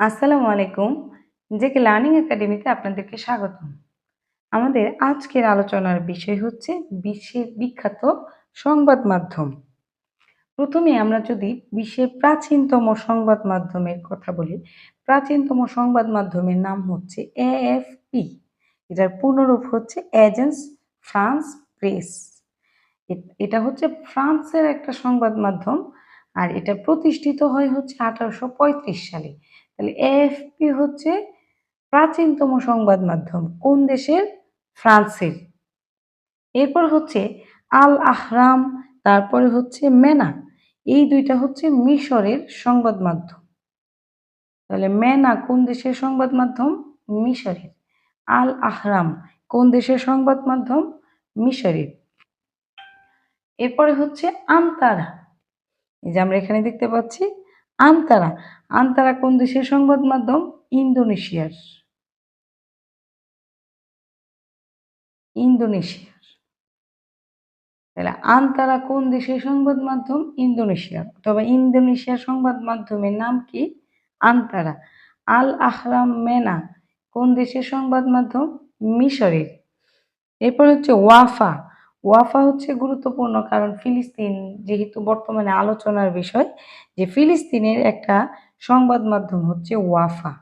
আসসালামু আলাইকুম। JK learning একাডেমিতে আপনাদেরকে স্বাগতম। আমাদের আজকের আলোচনার বিষয় হচ্ছে বিশ্বের বিখ্যাত সংবাদ মাধ্যম। প্রথমে আমরা যদি বিশ্বের প্রাচীনতম সংবাদ মাধ্যমের কথা বলি, প্রাচীনতম সংবাদ মাধ্যমের নাম হচ্ছে এএফপি, এটার পূর্ণরূপ হচ্ছে এজেন্স ফ্রান্স প্রেস। এটা হচ্ছে ফ্রান্সের একটা সংবাদ মাধ্যম, আর এটা প্রতিষ্ঠিত হয় হচ্ছে আঠারোশো পঁয়ত্রিশ সালে। তাহলে এএফপি হচ্ছে প্রাচীনতম সংবাদ মাধ্যম, কোন দেশের? ফ্রান্সের। এরপর হচ্ছে আল আহরাম তারপরে হচ্ছে মেনা এই দুইটা হচ্ছে মিশরের সংবাদ মাধ্যম। তাহলে মেনা কোন দেশের সংবাদ মাধ্যম? মিশরের। আল আহরাম কোন দেশের সংবাদ মাধ্যম? মিশরের। এরপরে হচ্ছে আমতারা এই যে আমরা এখানে দেখতে পাচ্ছি আন্তারা আন্তারা কোন দেশের সংবাদ মাধ্যম? ইন্দোনেশিয়ার। ইন্দোনেশিয়ার। তাহলে আন্তারা কোন দেশের সংবাদ মাধ্যম? ইন্দোনেশিয়ার। অথবা ইন্দোনেশিয়ার সংবাদ মাধ্যমের নাম কি? আন্তারা। আল আহরাম মেনা কোন দেশের সংবাদ মাধ্যম? মিশরের। এরপর হচ্ছে ওয়াফা। ওয়াফা হচ্ছে গুরুত্বপূর্ণ কারণ ফিলিস্তিন যেহেতু বর্তমানে আলোচনার বিষয়, যে ফিলিস্তিনের একটা সংবাদ মাধ্যম হচ্ছে ওয়াফা।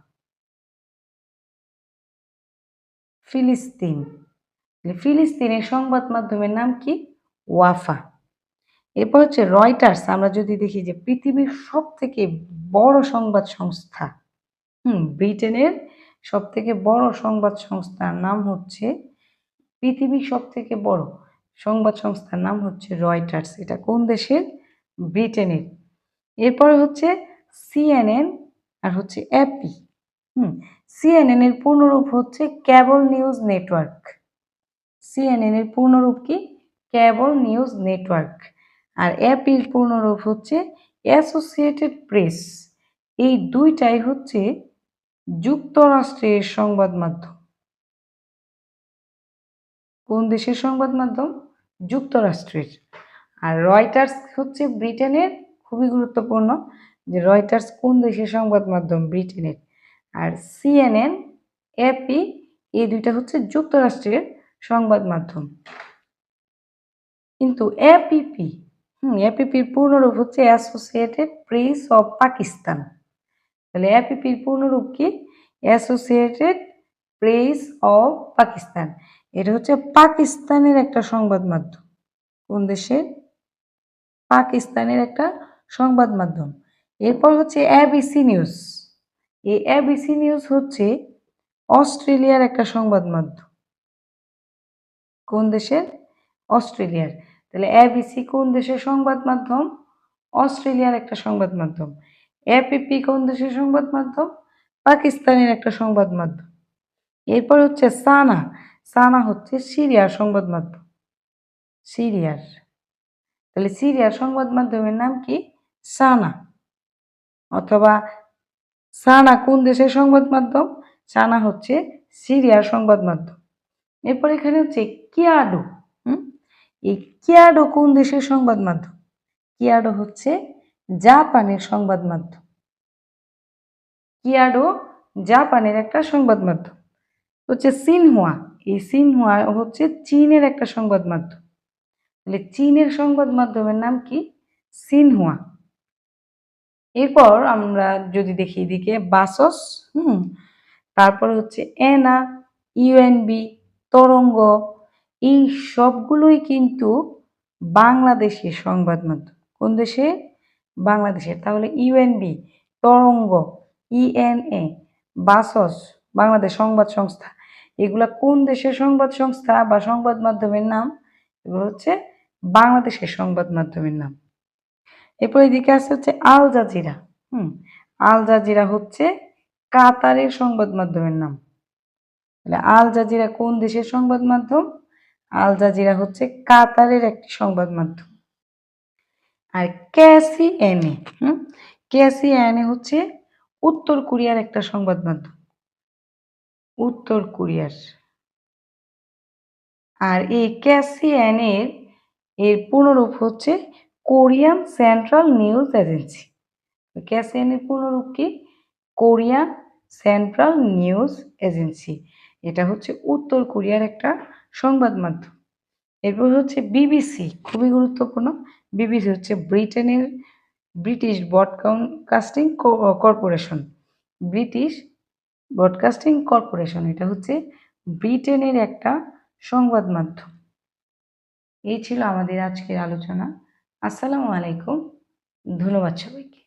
ফিলিস্তিন। ফিলিস্তিনের সংবাদ মাধ্যমের নাম কি? ওয়াফা। এরপর হচ্ছে রয়টার্স, আমরা যদি দেখি যে পৃথিবীর সব থেকে বড় সংবাদ সংস্থা। হুম, ব্রিটেনের সব থেকে বড় সংবাদ সংস্থার নাম হচ্ছে পৃথিবীর সব থেকে বড়। সংবাদ সংস্থার নাম হচ্ছে রয়টার্স। এটা কোন দেশের? ব্রিটেনের। এরপরে হচ্ছে সিএনএন আর হচ্ছে অ্যাপি। হুম, সিএনএন এর পূর্ণরূপ হচ্ছে ক্যাবল নিউজ নেটওয়ার্ক। সিএনএন এর পূর্ণরূপ কি? Cable news network. আর অ্যাপির পূর্ণরূপ হচ্ছে অ্যাসোসিয়েটেড প্রেস। এই দুইটাই হচ্ছে যুক্তরাষ্ট্রের সংবাদ মাধ্যম। কোন দেশের সংবাদ মাধ্যম? যুক্তরাষ্ট্রের। আর রয়টার্স হচ্ছে ব্রিটেনের, খুবই গুরুত্বপূর্ণ, যে রয়টার্স কোন দেশের সংবাদ মাধ্যম? ব্রিটেনের। আর সিএনএন এপি এই দুইটা হচ্ছে যুক্তরাষ্ট্রের সংবাদ মাধ্যম। কিন্তু এপিপি হুম এপিপির পূর্ণরূপ হচ্ছে অ্যাসোসিয়েটেড প্রেস অফ পাকিস্তান তাহলে এপিপির পূর্ণরূপ কি? অ্যাসোসিয়েটেড প্রেস অফ পাকিস্তান এটা হচ্ছে পাকিস্তানের একটা সংবাদ মাধ্যম। কোন দেশের? পাকিস্তানের একটা সংবাদ মাধ্যম। এরপর হচ্ছে এবিসি নিউজ এই এবিসি নিউজ হচ্ছে অস্ট্রেলিয়ার একটা সংবাদ মাধ্যম। কোন দেশের? অস্ট্রেলিয়ার। তাহলে এবিসি কোন দেশের সংবাদ মাধ্যম? অস্ট্রেলিয়ার একটা সংবাদ মাধ্যম। এপিপি কোন দেশের সংবাদ মাধ্যম? পাকিস্তানের একটা সংবাদ মাধ্যম। এরপর হচ্ছে সানা সানা হচ্ছে সিরিয়ার সংবাদ মাধ্যম। সিরিয়ার। তাহলে সিরিয়ার সংবাদ মাধ্যমের নাম কি? সানা। অথবা সানা কোন দেশের সংবাদ মাধ্যম? সানা হচ্ছে সিরিয়ার সংবাদ মাধ্যম। এরপর এখানে হচ্ছে কিয়াডো। হুম? এই কিয়াডো কোন দেশের সংবাদ মাধ্যম? কিয়াডো হচ্ছে জাপানের সংবাদ মাধ্যম। কিয়াডো জাপানের একটা সংবাদ মাধ্যম। হচ্ছে সিনহুয়া। এই সিনহুয়া হচ্ছে চীনের একটা সংবাদ মাধ্যম। তাহলে চীনের সংবাদ মাধ্যমের নাম কি? সিনহুয়া। এরপর আমরা যদি দেখি এদিকে বাসস, হুম, তারপরে হচ্ছে এনা, ইউএনবি, তরঙ্গ, এই সবগুলোই কিন্তু বাংলাদেশের সংবাদ মাধ্যম। কোন দেশে? বাংলাদেশের। তাহলে ইউএনবি, তরঙ্গ, ইএনএ, বাসস, বাংলাদেশ সংবাদ সংস্থা। এগুলা কোন দেশের সংবাদ সংস্থা বা সংবাদ মাধ্যমের নাম? এগুলো হচ্ছে বাংলাদেশের সংবাদ মাধ্যমের নাম। এরপর এদিকে আছে হচ্ছে আল জাজিরা। হুম, আল জাজিরা হচ্ছে কাতারের সংবাদ মাধ্যমের নাম। তাহলে আল জাজিরা কোন দেশের সংবাদ মাধ্যম? আল জাজিরা হচ্ছে কাতারের একটি সংবাদ মাধ্যম। আর ক্যাসি এনে হুম ক্যাসি এনে হচ্ছে উত্তর কোরিয়ার একটা সংবাদ মাধ্যম। উত্তর কোরিয়ার। আর এই ক্যাসিয়ানের, এর পুনরূপ হচ্ছে কোরিয়ান সেন্ট্রাল নিউজ এজেন্সি। ক্যাসিয়ানের পুনরূপ কি? Korean central news agency. এটা হচ্ছে উত্তর কোরিয়ার একটা সংবাদ মাধ্যম। এরপর হচ্ছে বিবিসি, খুবই গুরুত্বপূর্ণ। বিবিসি হচ্ছে ব্রিটেনের, British broadcasting corporation. British broadcasting corporation এটা হচ্ছে ব্রিটেনের একটা সংবাদ মাধ্যম। এই ছিল আমাদের আজকের আলোচনা। আসসালামু আলাইকুম। ধন্যবাদ সবাইকে।